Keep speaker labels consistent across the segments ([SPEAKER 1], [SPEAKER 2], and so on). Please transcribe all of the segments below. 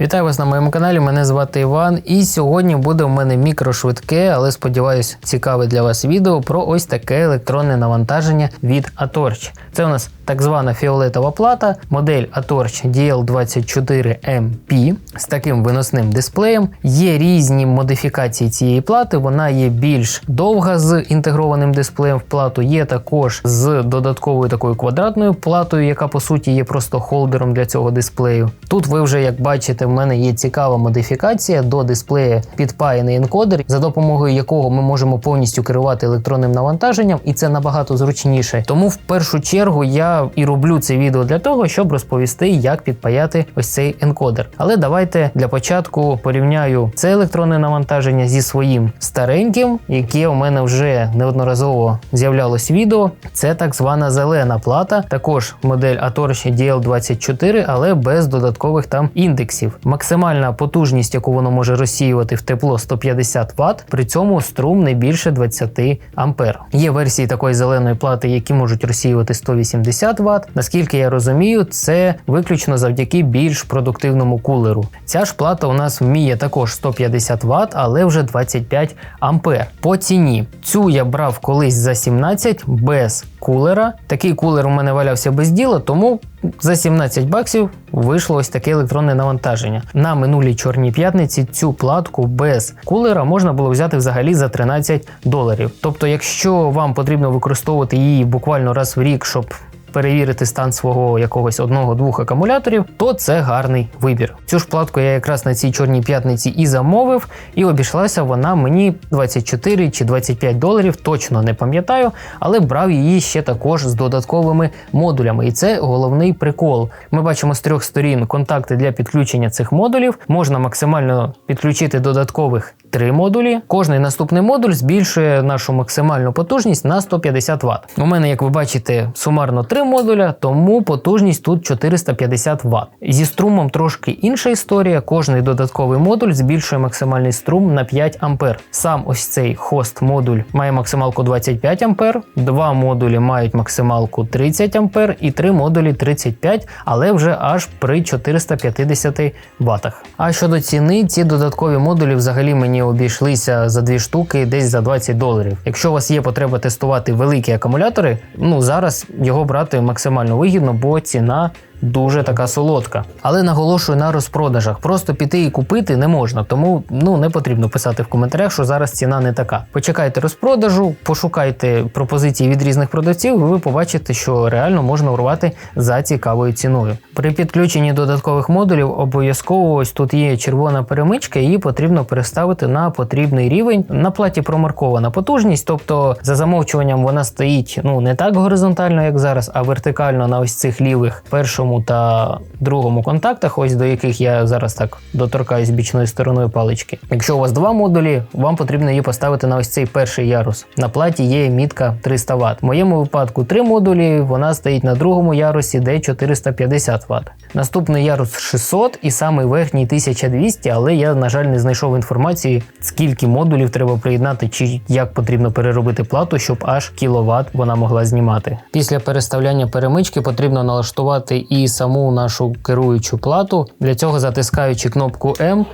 [SPEAKER 1] Вітаю вас на моєму каналі. Мене звати Іван. І сьогодні буде в мене мікрошвидке, але сподіваюсь, цікаве для вас відео про ось таке електронне навантаження від Atorch. Це у нас так звана фіолетова плата, модель Atorch DL24MP з таким виносним дисплеєм. Є різні модифікації цієї плати. Вона є більш довга з інтегрованим дисплеєм в плату. Є також з додатковою такою квадратною платою, яка по суті є просто холдером для цього дисплею. Тут ви вже як бачите, в мене є цікава модифікація до дисплея підпаяний енкодер, за допомогою якого ми можемо повністю керувати електронним навантаженням, і це набагато зручніше. Тому в першу чергу я і роблю це відео для того, щоб розповісти, як підпаяти ось цей енкодер. Але давайте для початку порівняю це електронне навантаження зі своїм стареньким, яке у мене вже неодноразово з'являлось відео. Це так звана зелена плата, також модель Atorch DL24, але без додаткових там індексів. Максимальна потужність, яку воно може розсіювати в тепло 150 Вт, при цьому струм не більше 20 ампер. Є версії такої зеленої плати, які можуть розсіювати 180 Вт. Наскільки я розумію, це виключно завдяки більш продуктивному кулеру. Ця ж плата у нас вміє також 150 Вт, але вже 25 ампер. По ціні цю я брав колись за 17 без кулера. Такий кулер у мене валявся без діла, тому за 17 баксів вийшло ось таке електронне навантаження. На минулій чорній п'ятниці цю платку без кулера можна було взяти взагалі за 13 доларів. Тобто, якщо вам потрібно використовувати її буквально раз в рік, щоб перевірити стан свого якогось одного-двох акумуляторів, то це гарний вибір. Цю ж платку я якраз на цій чорній п'ятниці і замовив, і обійшлася вона мені 24 чи 25 доларів, точно не пам'ятаю, але брав її ще також з додатковими модулями. І це головний прикол. Ми бачимо з трьох сторін контакти для підключення цих модулів. Можна максимально підключити додаткових три модулі. Кожний наступний модуль збільшує нашу максимальну потужність на 150 Вт. У мене, як ви бачите, сумарно три модуля, тому потужність тут 450 Вт. Зі струмом трошки інша історія. Кожний додатковий модуль збільшує максимальний струм на 5 А. Сам ось цей хост модуль має максималку 25 А, два модулі мають максималку 30 А і три модулі 35, але вже аж при 450 Вт. А щодо ціни, ці додаткові модулі взагалі мені обійшлися за дві штуки десь за 20 доларів. Якщо у вас є потреба тестувати великі акумулятори, ну зараз його брати максимально вигідно, бо ціна. Дуже така солодка, але наголошую на розпродажах. Просто піти і купити не можна, тому ну не потрібно писати в коментарях, що зараз ціна не така. Почекайте розпродажу, пошукайте пропозиції від різних продавців, і ви побачите, що реально можна урвати за цікавою ціною. При підключенні додаткових модулів обов'язково ось тут є червона перемичка, її потрібно переставити на потрібний рівень. На платі промаркована потужність, тобто за замовчуванням вона стоїть ну не так горизонтально, як зараз, а вертикально на ось цих лівих першому та другому контактах, ось до яких я зараз так доторкаюсь бічною стороною палички. Якщо у вас два модулі, вам потрібно її поставити на ось цей перший ярус. На платі є мітка 300 Вт. В моєму випадку три модулі, вона стоїть на другому ярусі, де 450 Вт. Наступний ярус 600 і самий верхній 1200, але я, на жаль, не знайшов інформації, скільки модулів треба приєднати, чи як потрібно переробити плату, щоб аж кіловат вона могла знімати. Після переставляння перемички потрібно налаштувати і саму нашу керуючу плату. Для цього затискаючи кнопку М.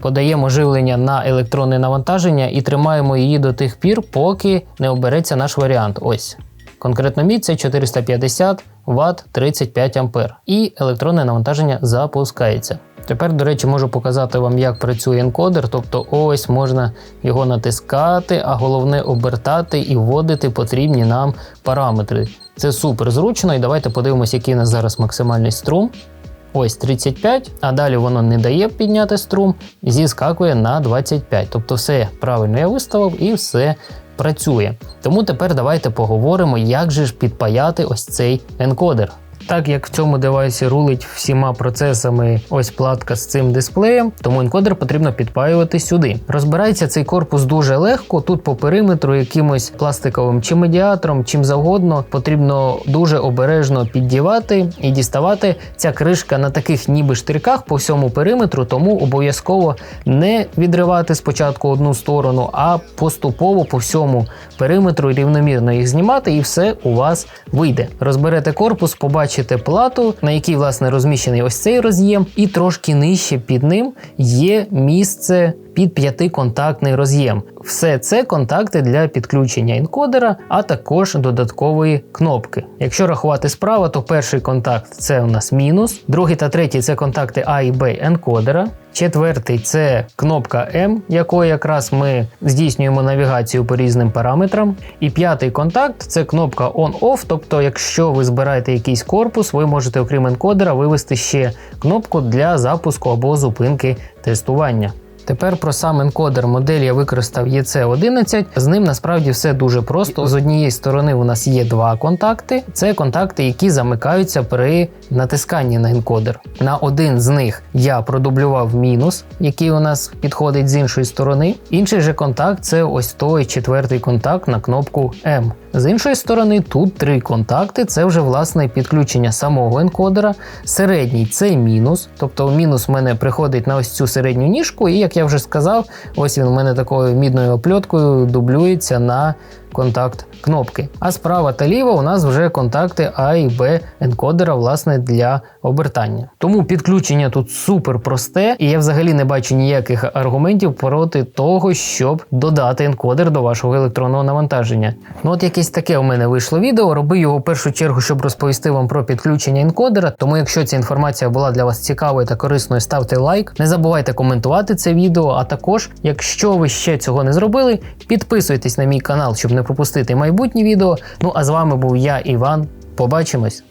[SPEAKER 1] Подаємо живлення на електронне навантаження і тримаємо її до тих пір, поки не обереться наш варіант. Ось. Конкретно мій це 450 Вт 35 А. І електронне навантаження запускається. Тепер, до речі, можу показати вам, як працює енкодер. Тобто, ось можна його натискати, а головне обертати і вводити потрібні нам параметри. Це супер зручно. І давайте подивимося, який у нас зараз максимальний струм. Ось 35, а далі воно не дає підняти струм, зіскакує на 25. Тобто, все правильно я виставив і все працює. Тому тепер давайте поговоримо, як же ж підпаяти ось цей енкодер. Так як в цьому девайсі рулить всіма процесами ось платка з цим дисплеєм, тому енкодер потрібно підпаювати сюди. Розбирається цей корпус дуже легко. Тут по периметру якимось пластиковим чи медіатором, чим завгодно, потрібно дуже обережно піддівати і діставати. Ця кришка на таких ніби штирках по всьому периметру, тому обов'язково не відривати спочатку одну сторону, а поступово по всьому периметру рівномірно їх знімати, і все у вас вийде. Розберете корпус, побачите бачите плату, на якій власне розміщений ось цей роз'єм, і трошки нижче під ним є місце під п'ятиконтактний роз'єм. Все це контакти для підключення енкодера, а також додаткової кнопки. Якщо рахувати справа, то перший контакт це у нас мінус, другий та третій це контакти А і Б енкодера. Четвертий це кнопка М, якою якраз ми здійснюємо навігацію по різним параметрам. І п'ятий контакт це кнопка On-Off, тобто, якщо ви збираєте якийсь корпус, ви можете, окрім енкодера, вивести ще кнопку для запуску або зупинки тестування. Тепер про сам енкодер модель я використав EC11. З ним насправді все дуже просто. З однієї сторони у нас є два контакти. Це контакти, які замикаються при натисканні на енкодер. На один з них я продублював мінус, який у нас підходить з іншої сторони. Інший же контакт це ось той четвертий контакт на кнопку M. З іншої сторони, тут три контакти. Це вже власне підключення самого енкодера. Середній це мінус, тобто мінус в мене приходить на ось цю середню ніжку, і як я вже сказав, ось він у мене такою мідною опльоткою дублюється на контакт кнопки. А справа та ліва у нас вже контакти А і Б енкодера, власне, для обертання. Тому підключення тут супер просте, і я взагалі не бачу ніяких аргументів проти того, щоб додати енкодер до вашого електронного навантаження. Ну от якесь таке у мене вийшло відео. Роби його в першу чергу, щоб розповісти вам про підключення енкодера. Тому, якщо ця інформація була для вас цікавою та корисною, ставте лайк. Не забувайте коментувати це відео. А також, якщо ви ще цього не зробили, підписуйтесь на мій канал, щоб не пропустити майбутні відео. Ну а з вами був я, Іван. Побачимось!